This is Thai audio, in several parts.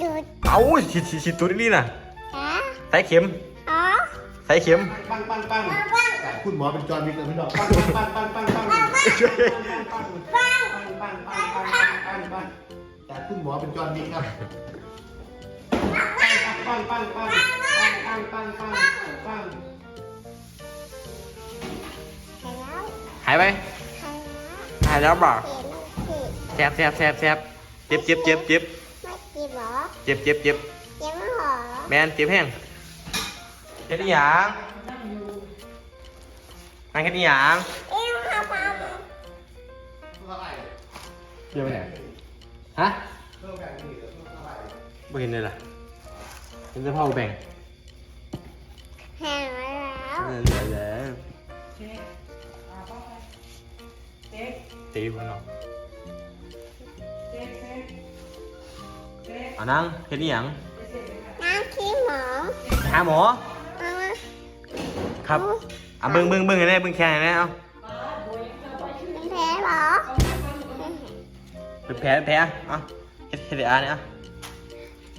จุดเอาฉีดฉีดฉีดตัวนี้น่ะฮะใส่เข็มอ๋อใส่เข็ม ปังปังปังบ้างแต่คุณหมอเป็นจอห์นวิกเลยพี่น้องปังปังปังปังปังปังปังปังปังปังปังปังปังปังแต่คุณหมอเป็นจอห์นวิกครับปังปังปังปังปังปังปังปังหายแล้วหายไปหายแล้วหายแล้วบ่าเห็นผิดแซบแซบแซบแซบเจ็บเจ็บเจ็บเจ็บไม่จีบ เหรอเจ็บเจ็บเจ็บเจ็บเหรอแมนเจ็บแห้งเฮ็ดอีหยังนั่งเฮ็ดอีหยังเอ็มพาพาเดี๋ยวไปไหนฮะไม่เห็นเลยล่ะเห็นแต่พ่อแบ่งหายแล้วเออเหลือแล้วตีมันเนาะ เอานั่งเฮ็ดอีหยังน้ำขี้หมอไปหาหมอมามาครับอะเบิ่งเบิ่งเบิ่งให้แน่เบิ่งแค่ให้แน่เอาเป็นแผลเหรอเป็นแผลเป็นแผลเอาเฮ็ดเฮ็ดอะเนี่ย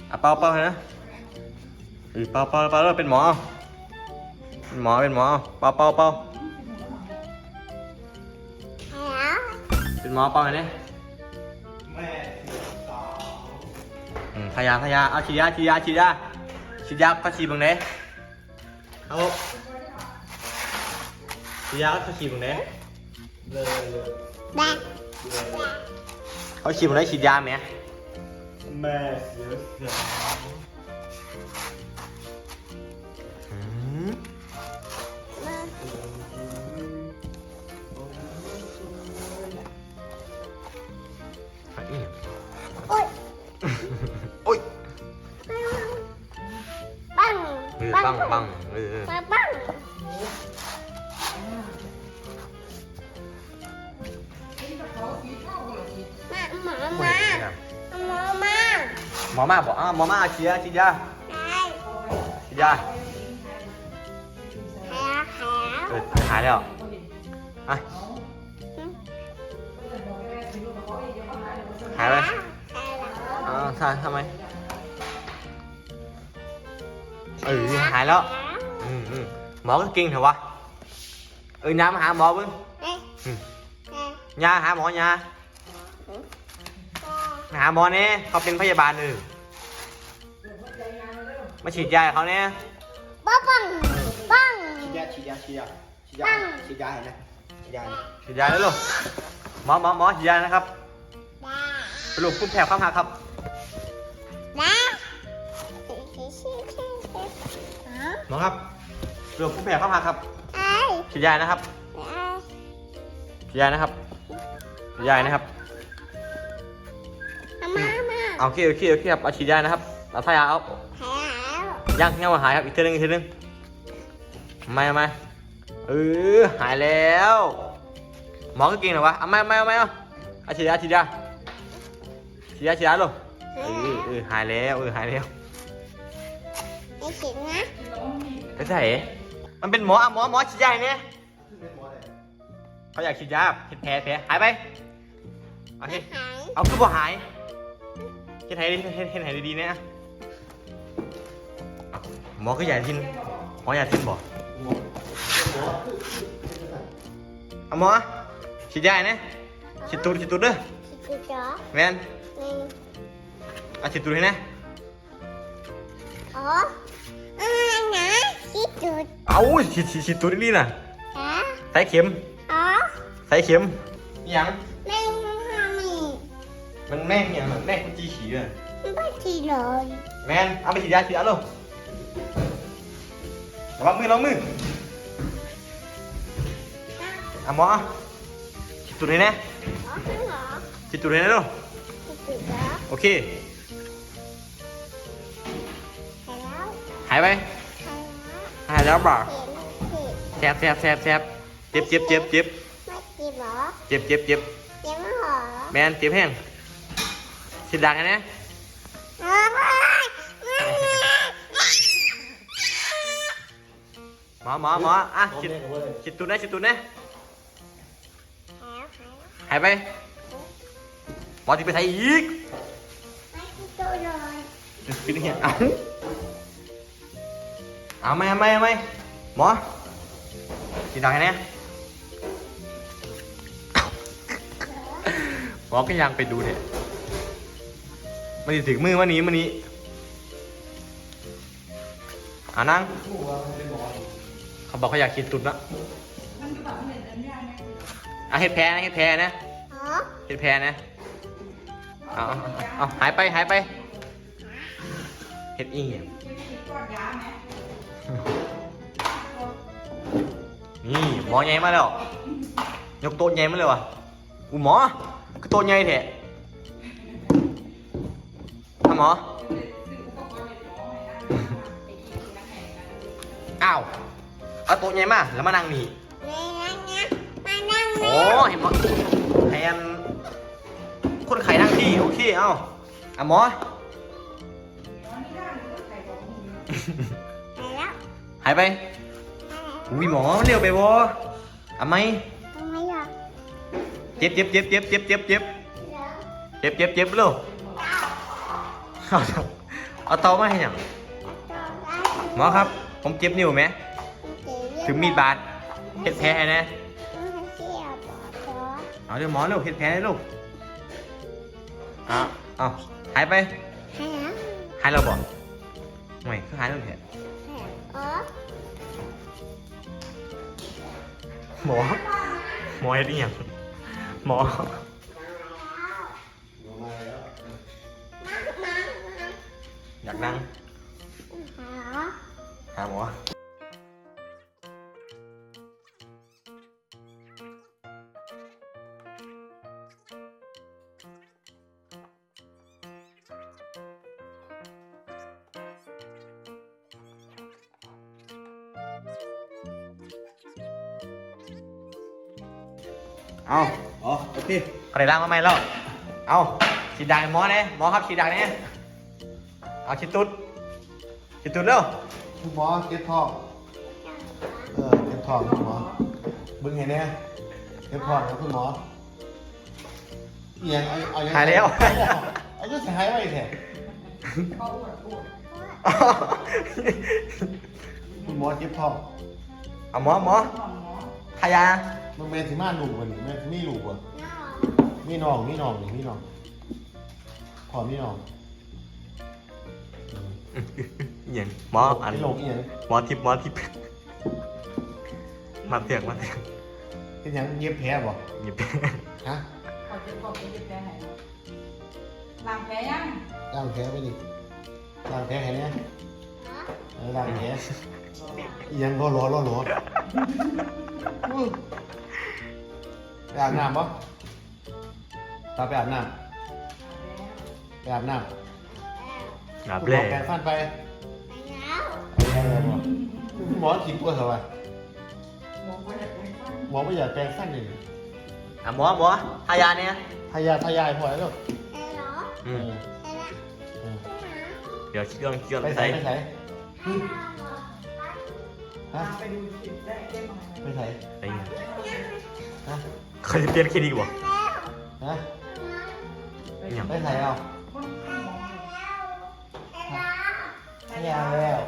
เอาอะเป่าเป่าให้นะเออเป่าเป่าเป่าแล้วเป็นหมอเอาเป็นหมอเป็นหมอเอาเป่าเป่าเป่าหายแล้วเป็นหมอเป่าให้แน่แม่ อืมทายาทายาเอาฉีดยาฉีดยาฉีดยาฉีดยาก็ฉีดบังเด้เอาฉีดยาก็ฉีดบังเด้เลยเลยแบกเขาฉีดบังเด้ฉีดยาไหมแม่เสียเสียอืม ปังปังเออเออปังปังมาหมอไม่มาเห็นครับหมอมาหมอมาบอกอะหมอมาฉีดยาฉีดยาได้ฉีดยาหายแล้วหายแล้วเออหายแล้วอะหายไหมหายแล้วอ่าทำทำไม เออหายแล้วอืมอืมหมอก็เก่งเถอะวะเออน้ำมาหาหมอเบิ้งเอ๊ะอืมเอ๊ะยาหาหมอยาหาหมอเนี่ยเขาเป็นพยาบาลเออมาฉีดยาให้เขาเนี่ยปังปังปังฉีดยาฉีดยาฉีดยาฉีดยาฉีดยาเห็นไหมฉีดยาฉีดยาแล้วลูกหมอหมอหมอฉีดยานะครับได้สรุปคุณแผลความหักครับ ฮะหมอครับสรุปคุณแผลความหักครับไอ้ฉีดยานะครับไอ้ฉีดยานะครับฉีดยานะครับมามาเอาโอเคโอเคโอเคครับเอาฉีดยานะครับเอาทายาเอาหายแล้วยังยังมาหายครับอีกทีนึงอีกทีนึงไม่ไม่เออหายแล้วหมอก็เก่งเหรอวะเอาไม่ไม่เอาไม่เอาเอาฉีดยาฉีดยาฉีดยาฉีดยาลูกเออเออหายแล้วเออหายแล้ว ไอ้ฉินนะ ไปไหนมันเป็นหมออะหมอหมอฉีดยาเนี่ยเขาอยากฉีดยาเห็นแผลแผลหายไปโอเคหายเอาคือบ่หายเห็นหายดีเห็นเห็นหายดีๆนะหมอก็อยากทินหมออยากทินบ่เอาหมอฉีดยาเนี่ยฉีดตูดฉีดตูดเด้อชิจุดเหรอแมนนี่เอาฉีดตูดให้นะอ๋ออ่า นะชิจุดเอาฉีดฉีดฉีดตูดนี่น่ะฮะใส่เข็มอ๋อใส่เข็มอิหยังแม่ทำนี่มันแม่งอย่างแม่งกุจีฉี่เลยไม่ทีเลยแมนเอาไปฉีดยาฉีดยาลูกระวังมือระวังมือเอาหมอเอาฉีดตูดให้นะอ๋อเหรอฉีดตูดให้นะลูกชิจุดเหรอโอเค หายแล้วหายไปหาย แล้วหายแล้วบ่าเห็นผิดแซบแซบแซบแซบเจ็บเจ็บเจ็บเจ็บไม่จีบเหรอเจ็บเจ็บเจ็บเจ็บเหรอแมนเจ็บแห้งฉีดดังนะเอ้ยไม่ไม่หมอหมอหมออะฉีดฉีดตูดนะฉีดตูดนะหายแล้วหายแล้วหายไปหมอที่ไปไทยอีกไม่จีบตัวเลยปิดเหี้ยเอา เอาไหมเอาไหมเอาไหมหมอกินดังแค่นี้หมอก็ยังไปดูเนี่ยมันถึงมือวันนี้วันนี้อ่านั่งเขาบอกเขาอยากกินตุ๊ดนะอะเห็ดแพ้นะเห็ดแพ้นะเห็ดแพ้นะเอาเอาเอาหายไปหายไปเห็ดอีเหี้ย นี่หมอใหญ่มาแล้ว ยกโต๊ะใหญ่มาเลยวะอูหมอคือโต๊ะใหญ่แท้ทำหมอ อ้าว เอาโต๊ะใหญ่มาแล้วมานั่งนี่นี่นะนะมานั่งโอ้นี่เห็นหมอแทนคนไข้นั่งที่โอเค เอ้าอะหมอไปแล้วหายไป อุ้ยหมอเร็วไปวะอะไหมทำไมอะเจ็บเจ็บเจ็บเจ็บเจ็บเจ็บเจ็บเดี๋ยวเจ็บเจ็บเจ็บเร็วเอาเตาเอาเตามาให้หยังต่อไปหมอครับ ผมเจ็บนิ้วไหมถึงมีดบาดเฮ็ดแผลให้นะต้องให้เสียบต่อเอาเดี๋ยวหมอเร็วเฮ็ดแผลให้ลูกอะเอาหายไปให้นะหายแล้วบ่ไม่คือหายแล้วแผล หมอ หมอเฮ็ดอีหยังหมอหมอมาแล้วมามามาอยากนั่งหาหาหมอ เอาอ๋อโอเคใครล้างมาไหมแล้วเอาฉีดยาให้หมอเนี่ยหมอครับฉีดยาเนี่ยเอาฉีดตุ๊ดฉีดตุ๊ดเร็วคุณหมอเก็บท้องเออเก็บท้องคุณหมอเบึ้งเห็นไหมเก็บท้องครับคุณหมอเอียงเอาเอายังหายแล้วอายุจะหายไปแท้คุณหมอเก็บท้องเอาหมอหมอทายา มันแม่นสิมาลูกวันนี้แม่นสิมีลูกวะน้องมีน้องมีน้องนี่มีน้องพอมีน้องอืมอหย่างหมออันเป็นโรคอีหยังหมอทิพย์หมอทิพย์มาเตียงมาเตียงเป็นหยังเย็บแผลบ่หยิบฮะเขาจะบอกจะแพ้ไหนล้างแพ้ยังล้างแผลไปดิล้างแผลแค่เนี้ยเออล้างแผลอีหยังร้อนร้อนร้อนร้อนอื้อ ไปอาบน้ำปะตาไปอาบน้ำไปอาบน้ำงับคุณหเลมอยแปรงฟันไปไปแล้วไปแล้วบ่คุณหมอขีดตัวเท่าไหร่หมอก็จะเป็นฟันหมอไม่อยากแปรงฟันเลยอะหมอหมอทายาเนี่ยทายาทายายพอแล้วลูกไปแล้วอืมไปแล้วเออเดี๋ยวคิดก่อนคิดก่อนไปใส่ใส่ไปใส่ฮะไปดูคลิปได้ได้ไหมไปใส่ใส่ฮะ เขาจะเปลี่ยนคลินิกบ่ฮะไปอหย่างไปใส่เอาคนหมอทายาแล้ว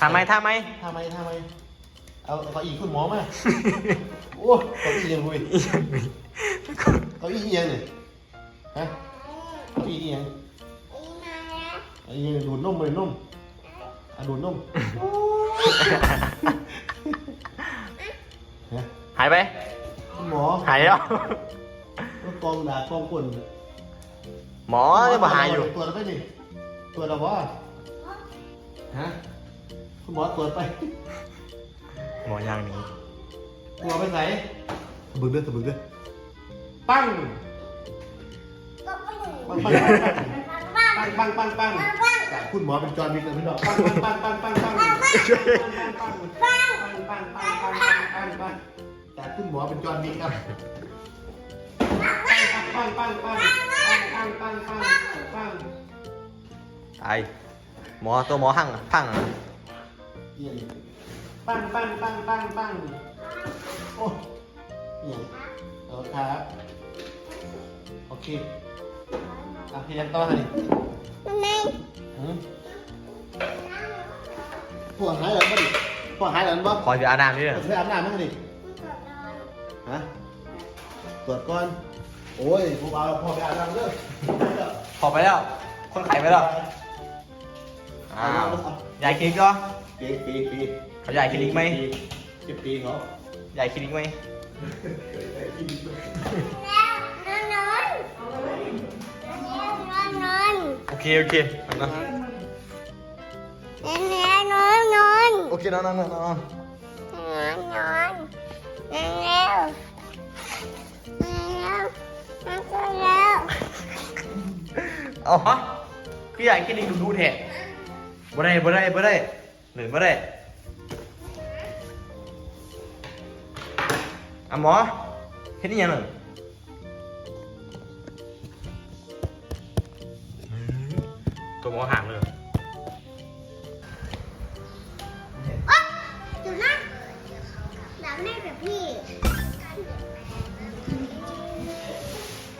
ทำไหมทำไหมทำไมทำไมเอาเอาเก้าอี้คุณหมอมาโอ้เก้าอี้ยังคุยอีหยังนี่เก้าอี้ยังเนี่ยฮะเก้าอี้ยังอีมาแล้วเก้าอี้ยังดูดนมเลยนมอะดูดนมฮะหายไป คุณหมอหายแล้ว รถกองด่ากองคนหมอยังมาหาอยู่ ตรวจแล้วไปดิตรวจแล้ววะฮะคุณหมอตรวจไปหมอยางนี้กลัวไปไหนสะบึกเด้อสะบึกเด้อปั้ง ก็ไปหนึ่งปั้งปั้งบ้างปั้งปั้งปั้งปั้งแต่คุณหมอเป็นจอห์นวิกเลยพี่น้องปั้งปั้งปั้งปั้งปั้งปั้งปั้งปั้งปั้งปั้งปั้งปั้งปั้งปั้ง แต่คุณหมอเป็นจอห์นวิกครับปั้งปั้งปั้งปั้งปั้งปั้งปั้งปั้งตายหมอตัวหมอหั่งพังอะเอียงปั้งปั้งปั้งปั้งปั้งโอ้เอียงเอาครับโอเคอะพี่ยังต่อให้ดิแม่หืมพวกหายหลังบ่ดิพวกหายหลังบ่ขอจะอาบน้ำนิดนึงเอาไปอาบน้ำมั้งดิ ฮะตรวจก่อน โอ้ยพวกเอาพ่อไปอาบน้ำเด้อขอไปแล้ว คนไข้ไปแล้วอ้าวใหญ่คลินิกก็ปีปีปีเขาใหญ่คลินิกไหมสิบปีเขาใหญ่คลินิกไหมแล้วนอนนอนนอนโอเคโอเคเอานะแล้วนอนนอนโอเคนอนนอนนอนนอนนอน แล้วแล้วแล้วเอาฮะคือใหญ่คลินิกดูดูแท้บ่ได้บ่ได้บ่ได้หนึ่งบ่ได้อะหมอเฮ็ดนี่ยังหนึ่งตัวหมอห่างเลย